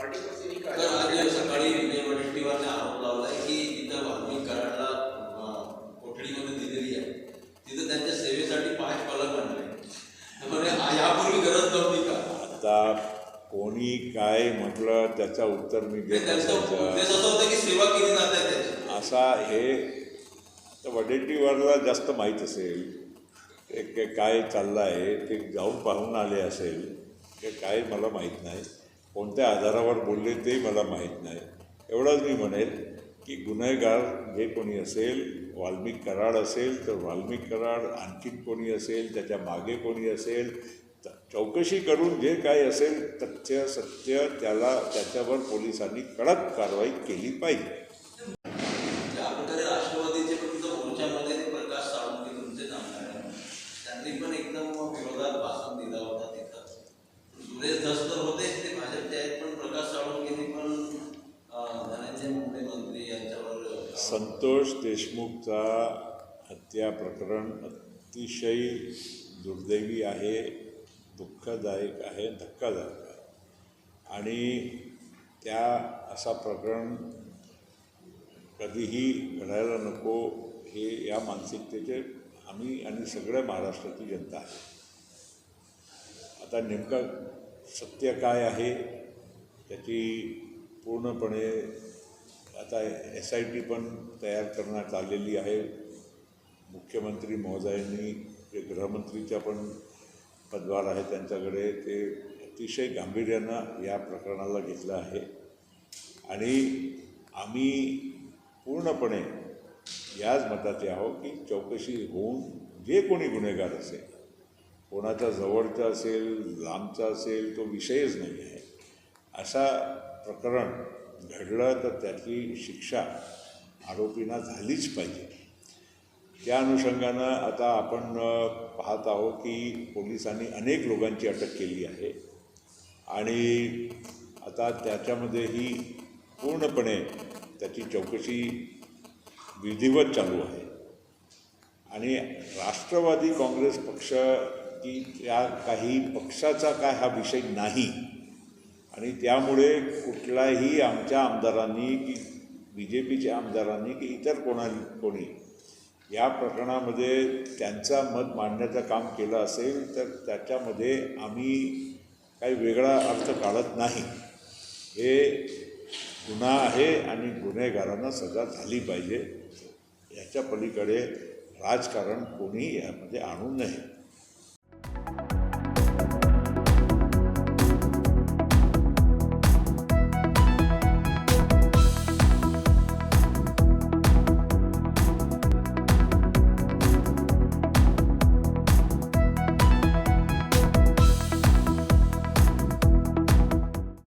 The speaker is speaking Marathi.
तर आज सकाळी विजय वडेट्टीवारने आरोप लावलाय की जिथं वाल्मिक कराडला अं, कोठडीमध्ये दिलेली आहे. तिथं त्यांच्या सेवेसाठी पाच पलक आणले. त्यामुळे आ- यापूर्वी गरज नव्हती का? आता कोणी काय म्हटलं त्याचं उत्तर मी असायचं उद्देश असा हे तर वडेट्टीवारला जास्त माहीत असेल ते काय चाललं आहे ते जाऊन पाहून आले असेल ते काय मला माहीत नाही. कोणत्या आधारावर बोलले ते मला माहीत नाही. एवढंच मी म्हणेल की गुन्हेगार जे कोणी असेल वाल्मिक कराड असेल तर वाल्मिक कराड आणखीन कोणी असेल त्याच्यामागे कोणी असेल तर चौकशी करून जे काय असेल तथ्य सत्य त्याला त्याच्यावर पोलिसांनी कडक कारवाई केली पाहिजे. संतोष देशमुखचा हत्या प्रकरण अतिशय दुर्दैवी आहे दुःखदायक आहे धक्कादायक आहे. आणि त्या असा प्रकरण कधीही घडायला नको हे या मानसिकतेचे आम्ही आणि सगळ्या महाराष्ट्राची जनता आहे. आता नेमकं सत्य काय आहे त्याची पूर्णपणे आता एस आय टी पण तयार करण्यात आलेली आहे. मुख्यमंत्री महोदयांनी जे गृहमंत्रीच्या पण पदभार आहे त्यांच्याकडे ते अतिशय गांभीर्यानं या प्रकरणाला घेतलं आहे. आणि आम्ही पूर्णपणे याच मताचे आहोत की चौकशी होऊन जे कोणी गुन्हेगार असेल कोणाचा जवळचा असेल लांबचा असेल तो विषयच नाही आहे. असा प्रकरण घडलं तर त्याची शिक्षा आरोपींना झालीच पाहिजे. त्या अनुषंगानं आता आपण पाहत आहोत की पोलिसांनी अनेक लोकांची अटक केली आहे आणि आता त्याच्यामध्येही पूर्णपणे त्याची चौकशी विधिवत चालू आहे. आणि राष्ट्रवादी काँग्रेस पक्ष की त्या काही पक्षाचा काय हा विषय नाही आणि त्यामुळे कुठलाही आमच्या आमदारांनी की बी जे पीच्या आमदारांनी की इतर कोणा कोणी या प्रकरणामध्ये त्यांचा मत मांडण्याचं काम केलं असेल तर त्याच्यामध्ये आम्ही काही वेगळा अर्थ काढत नाही. हे गुन्हा आहे आणि गुन्हेगारांना सजा झाली पाहिजे. याच्या पलीकडे राजकारण कोणी यामध्ये आणू नये.